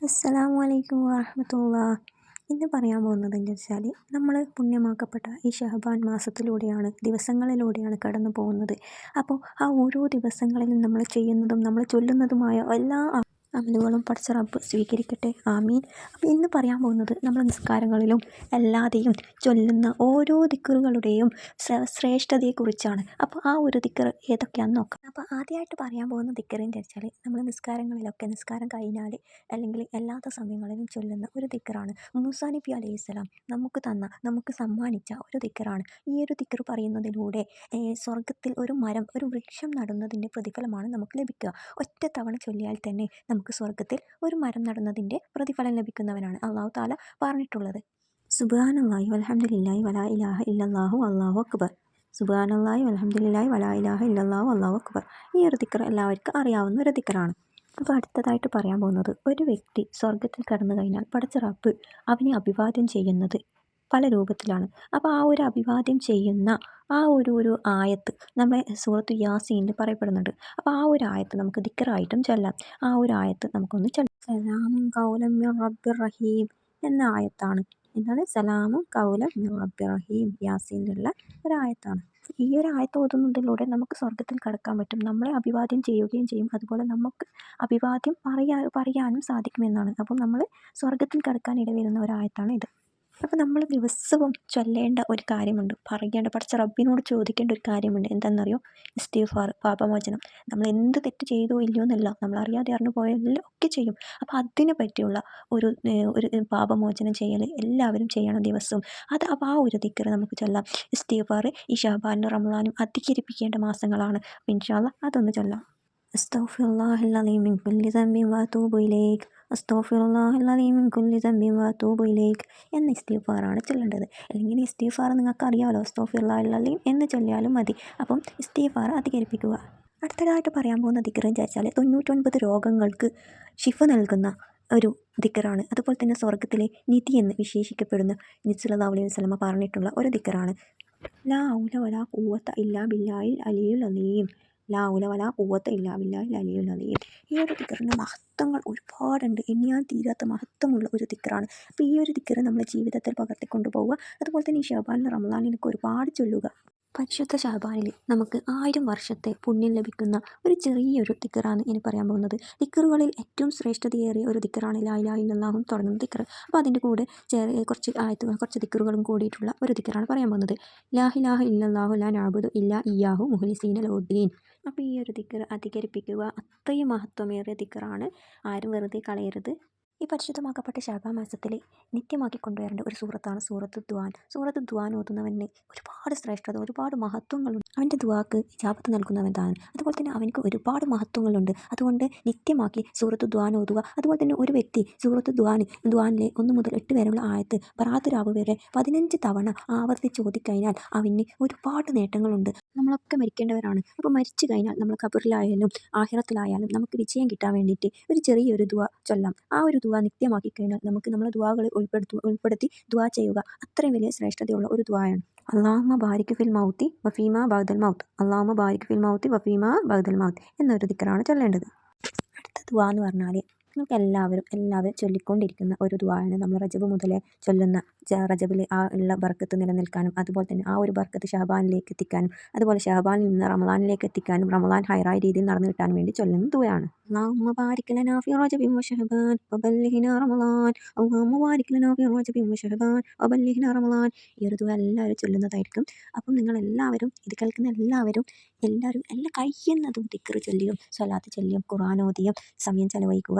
അസ്സലാമു അലൈക്കും വാഹമത്തുള്ള ഇന്ന് പറയാൻ പോകുന്നത് എന്താ വെച്ചാൽ നമ്മൾ പുണ്യമാക്കപ്പെട്ട ഈ ഷഹബാൻ മാസത്തിലൂടെയാണ് ദിവസങ്ങളിലൂടെയാണ് കടന്നു പോകുന്നത് അപ്പോൾ ആ ഓരോ ദിവസങ്ങളിലും നമ്മൾ ചെയ്യുന്നതും നമ്മൾ ചൊല്ലുന്നതുമായ എല്ലാ അമലുകളും പഠിച്ച റബ്ബ് സ്വീകരിക്കട്ടെ. ആമീൻ. അപ്പോൾ ഇന്ന് പറയാൻ പോകുന്നത് നമ്മൾ നിസ്കാരങ്ങളിലും എല്ലാതെയും ചൊല്ലുന്ന ഓരോ ദിക്കറുകളുടെയും ശ്രേഷ്ഠതയെക്കുറിച്ചാണ്. അപ്പോൾ ആ ഒരു ദിക്കർ ഏതൊക്കെയാണെന്ന് നോക്കാം. അപ്പോൾ ആദ്യമായിട്ട് പറയാൻ പോകുന്ന ദിക്കറെന്ന് വെച്ചാൽ നമ്മൾ നിസ്കാരങ്ങളിലൊക്കെ നിസ്കാരം കഴിഞ്ഞാൽ അല്ലെങ്കിൽ എല്ലാത്ത സമയങ്ങളിലും ചൊല്ലുന്ന ഒരു ദിക്കറാണ് മൂസാ നബി അലൈഹി സ്വലാം. നമുക്ക് തന്ന നമുക്ക് സമ്മാനിച്ച ഒരു ദിക്കറാണ്. ഈ ഒരു ദിക്കർ പറയുന്നതിലൂടെ സ്വർഗത്തിൽ ഒരു മരം ഒരു വൃക്ഷം നടുന്നതിന്റെ പ്രതിഫലമാണ് നമുക്ക് ലഭിക്കുക. ഒറ്റ തവണ ചൊല്ലിയാൽ തന്നെ നമുക്ക് സ്വർഗത്തിൽ ഒരു മരം നടുന്നതിന്റെ പ്രതിഫലം ലഭിക്കുന്നവനാണ് അള്ളാഹു താല പറഞ്ഞിട്ടുള്ളത്. സുബാനല്ലാഹി അലഹമ്മദില്ലായി വലാ ഇലാഹ ഇല്ലാഹു അള്ളാഹു അക്ബർ. സുബാനല്ലാഹി അലഹമ്മദില്ലായി വലാ ഇലാഹ ഇല്ലാഹു അള്ളാഹു അക്ബർ. ഈ ഒരു ദിക്കർ എല്ലാവർക്കും അറിയാവുന്ന ഒരു ദിക്കറാണ്. അപ്പോൾ അടുത്തതായിട്ട് പറയാൻ പോകുന്നത് ഒരു വ്യക്തി സ്വർഗത്തിൽ കടന്നു കഴിഞ്ഞാൽ പടച്ച റബ്ബ് അവനെ അഭിവാദ്യം ചെയ്യുന്നത് പല രൂപത്തിലാണ്. അപ്പോൾ ആ ഒരു അഭിവാദ്യം ചെയ്യുന്ന ആ ഒരു ഒരു ആയത്ത് നമ്മളെ സൂറത്ത് യാസീനിൽ പറയപ്പെടുന്നുണ്ട്. അപ്പോൾ ആ ഒരു ആയത്ത് നമുക്ക് ദിക്കറായിട്ടും ചൊല്ലാം. ആ ഒരു ആയത്ത് നമുക്കൊന്ന് ചൊല്ലാം കൗലം റബ്ബിർ റഹീം എന്ന ആയത്താണ്. എന്താണ്? സലാമും കൗലം റബ്ബിർ റഹീം യാസീനിലുള്ള ഒരു ആയത്താണ് ഈ ഒരു ആയത്ത് ഓതുന്നതിലൂടെ നമുക്ക് സ്വർഗത്തിൽ കടക്കാൻ പറ്റും. നമ്മളെ അഭിവാദ്യം ചെയ്യുകയും ചെയ്യും. അതുപോലെ നമുക്ക് അഭിവാദ്യം പറയാ പറയാനും സാധിക്കുമെന്നാണ്. അപ്പം നമ്മൾ സ്വർഗത്തിൽ കടക്കാൻ ഇടവരുന്ന ഒരായത്താണ് ഇത്. അപ്പോൾ നമ്മൾ ദിവസവും ചൊല്ലേണ്ട ഒരു കാര്യമുണ്ട്. പറയേണ്ട പഠിച്ച റബ്ബിനോട് ചോദിക്കേണ്ട ഒരു കാര്യമുണ്ട്. എന്താണെന്നറിയോ? ഇസ്തിഗ്ഫാർ പാപമോചനം. നമ്മൾ എന്ത് തെറ്റ് ചെയ്തോ ഇല്ലയോ എന്നല്ല. നമ്മൾ അറിയാതെ അറിഞ്ഞു പോയാലും ഒക്കെ ചെയ്യും. അപ്പോൾ അതിനെ പറ്റിയുള്ള ഒരു ഒരു പാപമോചനം ചെയ്യൽ എല്ലാവരും ചെയ്യണം ദിവസവും. അത് അപ്പോൾ ആ ഒരു ദിക്കർ നമുക്ക് ചൊല്ലാം. ഇസ്തിഗ്ഫാർ ഈ ഷാബാനും റമദാനും അധികരിപ്പിക്കേണ്ട മാസങ്ങളാണ്. ഇൻഷാല്ല അതൊന്ന് ചൊല്ലാം. അസ്തഗ്ഫിറുല്ലാഹൽ മിൻ കുല്ലി ദംബിൻ വഅതൂബു ഇലൈക്. അസ്തഗ്ഫിറുല്ലാഹൽ മിൻ കുല്ലി ദംബിൻ വഅതൂബു ഇലേക്ക് എന്ന ഇസ്തീഫാറാണ് ചൊല്ലേണ്ടത്. അല്ലെങ്കിൽ ഇസ്തീഫാർ നിങ്ങൾക്ക് അറിയാമല്ലോ അസ്തഗ്ഫിറുല്ലാഹൽ എന്ന് ചൊല്ലിയാലും മതി. അപ്പം ഇസ്തീഫാർ അധികരിപ്പിക്കുക. അടുത്തതായിട്ട് പറയാൻ പോകുന്ന ദിക്കറെന്ന് ചോദിച്ചാൽ തൊണ്ണൂറ്റൊൻപത് രോഗങ്ങൾക്ക് ശിഫ നൽകുന്ന ഒരു ദിക്കറാണ് അതുപോലെ തന്നെ സ്വർഗത്തിലെ നിധി എന്ന് വിശേഷിക്കപ്പെടുന്ന നിസ്സലാ അലൈഹി വസല്ലമ പറഞ്ഞിട്ടുള്ള ഒരു ദിക്കറാണ് ലാ ഔല വലാ ഖുവത ഇല്ലാ ബില്ലായിൽ അലിയുൽ അലീം. ലാ വലാ ഇല്ലാവില്ല ഇല്ലാ അലീം ഈ ഒരു ദിക്കറിന്റെ മഹത്വങ്ങൾ ഒരുപാടുണ്ട് എണ്ണിയാൽ തീരാത്ത മഹത്വമുള്ള ഒരു ദിക്കറാണ് അപ്പോൾ ഈ ഒരു ദിക്കറ് നമ്മുടെ ജീവിതത്തിൽ പകർത്തിക്കൊണ്ടു പോവുക അതുപോലെ തന്നെ ഈ ഷബാലിന് റമദാനിലൊക്കെ ഒരുപാട് ചൊല്ലുക പരിശുദ്ധ ഷഹബാനിൽ നമുക്ക് ആയിരം വർഷത്തെ പുണ്യം ലഭിക്കുന്ന ഒരു ചെറിയൊരു ദിക്കറാണ് ഇനി പറയാൻ പോകുന്നത്. ദിക്കറുകളിൽ ഏറ്റവും ശ്രേഷ്ഠതയേറിയ ഒരു ദിക്കറാണ് ലാ ഇലാഹ ഇല്ലല്ലാഹും തുടങ്ങുന്ന ദിക്കർ അപ്പോൾ അതിന്റെ കൂടെ ചെറിയ കുറച്ച് ആയത്തുകൾ കുറച്ച് ദിക്കറുകളും കൂടിയിട്ടുള്ള ഒരു ദിക്കറാണ് പറയാൻ പോകുന്നത്. ലാഹിലാഹ ഇല്ലാഹു ലാൻ ആബുദു ഇല്ലാ ഇയാഹു മുഹ്ലിസീന ലോദ്ദീൻ അപ്പോൾ ഈ ഒരു ദിക്കർ അധികരിപ്പിക്കുക അത്രയും മഹത്വമേറിയ ദിക്കറാണ്. ആരും വെറുതെ കളയരുത്. ഈ പരിശുദ്ധമാക്കപ്പെട്ട ശാബാ മാസത്തിലെ നിത്യമാക്കി കൊണ്ടുവരേണ്ട ഒരു സൂറത്താണ് സൂറത്ത് ദ്വാൻ. സൂറത്ത് ദ്വാൻ ഓതുന്നവന് ഒരുപാട് ശ്രേഷ്ഠത ഒരുപാട് മഹത്വങ്ങളുണ്ട്. അവന്റെ ദ്വാക്ക് ജാപത്ത് നൽകുന്നവനാണ് അതുപോലെ തന്നെ അവനക്ക് ഒരുപാട് മഹത്വങ്ങളുണ്ട്. അതുകൊണ്ട് നിത്യമാക്കി സൂറത്ത് ദ്വാൻ ഓതുക. അതുപോലെ തന്നെ ഒരു വ്യക്തി സൂറത്ത് ദ്വാൻ ദ്വാനിലെ ഒന്ന് മുതൽ എട്ട് വരെയുള്ള ആയത്ത് പറാത്തുരാവ് വരെ പതിനഞ്ച് തവണ ആവർത്തിച്ച് ഓതിക്കഴിഞ്ഞാൽ അവന് ഒരുപാട് നേട്ടങ്ങളുണ്ട്. നമ്മളൊക്കെ മരിക്കേണ്ടവരാണ്. അപ്പോൾ മരിച്ചു കഴിഞ്ഞാൽ നമ്മൾ കബറിലായാലും ആഹിറത്തിലായാലും നമുക്ക് വിജയം കിട്ടാൻ വേണ്ടിയിട്ട് ഒരു ചെറിയൊരു ദുവ ചൊല്ലാം. ആ ഒരു ദുവ നിത്യമാക്കി കഴിഞ്ഞാൽ നമുക്ക് നമ്മളെ ദുവകൾ ഉൾപ്പെടുത്തു ഉൾപ്പെടുത്തി ദുവാ ചെയ്യുക അത്രയും വലിയ ശ്രേഷ്ഠതയുള്ള ഒരു ദുവയാണ്. അള്ളാഹ്മ ബാരിക് ഫിൽ മൗത്തി വഫീമ ബഹദൽ മൗത്ത്. അള്ളാഹ്മ ബാരിക് ഫിൽ മൗത്തി വഫീമ ബഹദൽ മൗത്ത് എന്നൊരു ദിക്കറാണ് ചൊല്ലേണ്ടത്. അടുത്ത ദുവാ എന്ന് പറഞ്ഞാൽ നമുക്ക് എല്ലാവരും എല്ലാവരും ചൊല്ലിക്കൊണ്ടിരിക്കുന്ന ഒരു ദുവാണ് നമ്മൾ റജബ് മുതലേ ചൊല്ലുന്ന റജബിൽ ആ ഉള്ള ബർക്കത്ത് നിലനിൽക്കാനും അതുപോലെ തന്നെ ആ ഒരു ബർക്കത്ത് ഷഹബാനിലേക്ക് എത്തിക്കാനും അതുപോലെ ഷഹബാനിൽ നിന്ന് റമദാനിലേക്ക് എത്തിക്കാനും റമദാൻ ഹൈറായ രീതിയിൽ നടന്നു കിട്ടാൻ വേണ്ടി ചൊല്ലുന്ന ദുആയാണ്. اللهم بارك لنا في رجب وشهبان وبلغنا رمضان اللهم بارك لنا في رجب وشهبان وبلغنا رمضان ഈ ഒരു ദുആ എല്ലാവരും ചൊല്ലുന്നതായിരിക്കും അപ്പം നിങ്ങൾ എല്ലാവരും ഇത് കേൾക്കുന്ന എല്ലാവരും എല്ലാവരും എല്ലാ കഴിയുന്നതും ദിക്ർ ചൊല്ലിയും സ്വലാത്ത് ചൊല്ലിയും ഖുർആൻ ഓതിയും സമയം ചെലവഴിക്കുക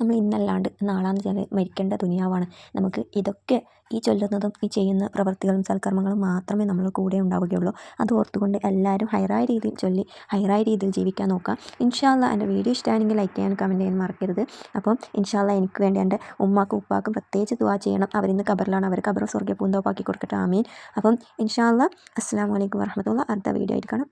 നമ്മൾ ഇന്നല്ലാണ്ട് നാളാന്ന് വെച്ചാൽ മരിക്കേണ്ട ദുനിയാവാണ്. നമുക്ക് ഇതൊക്കെ ഈ ചൊല്ലുന്നതും ഈ ചെയ്യുന്ന പ്രവൃത്തികളും സൽക്കർമ്മങ്ങളും മാത്രമേ നമ്മൾ കൂടെ ഉണ്ടാവുകയുള്ളൂ. അത് ഓർത്തുകൊണ്ട് എല്ലാവരും ഹൈറായ രീതിയിൽ ചൊല്ലി ഹൈറായ രീതിയിൽ ജീവിക്കാൻ നോക്കാം ഇൻഷാല്ല എന്റെ വീഡിയോ ഇഷ്ടമാണെങ്കിൽ ലൈക്ക് ചെയ്യാൻ കമന്റ് ചെയ്യാൻ മറക്കരുത്. അപ്പം ഇൻഷാല്ല എനിക്ക് വേണ്ടി എന്റെ ഉമ്മാക്കും ഉപ്പാക്കും പ്രത്യേകിച്ച് ദുവാ ചെയ്യണം. അവരിന്ന് കബറിലാണ് അവർ കബറും സ്വർഗ പൂന്തോപ്പാക്കി കൊടുക്കട്ടെ. ആമീൻ. അപ്പം ഇൻഷാല്ല അസ്സാം വലൈക്കും വർഹമത്തുള്ള അടുത്ത വീഡിയോ ആയിരിക്കണം